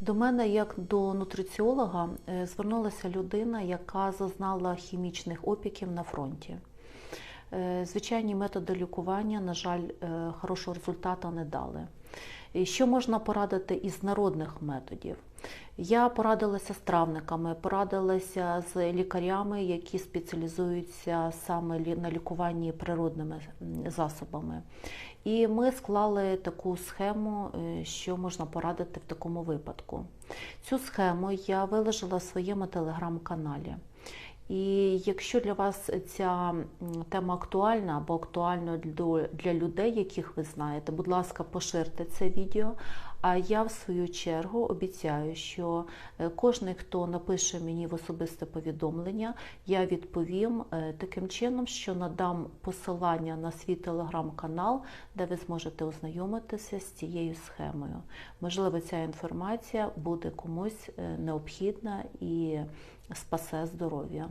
До мене, як до нутриціолога, е, звернулася людина, яка зазнала хімічних опіків на фронті. Е, Звичайні методи лікування, на жаль, е, хорошого результату не дали. Що можна порадити із народних методів? Я порадилася з травниками, порадилася з лікарями, які спеціалізуються саме на лікуванні природними засобами. І ми склали таку схему, е, що можна порадити в такому випадку. Цю схему я виложила в своєму телеграм-каналі. І якщо для вас ця тема актуальна або актуальна для- людей, яких ви знаєте, будь ласка, поширте це відео. А я в свою чергу обіцяю, що е, кожен, хто напише мені в особисте повідомлення, я відповім е, таким чином, що надам посилання на свій телеграм-канал, де ви зможете ознайомитися з цією схемою. Можливо, ця інформація буде комусь е, необхідна і спасе здоров'я.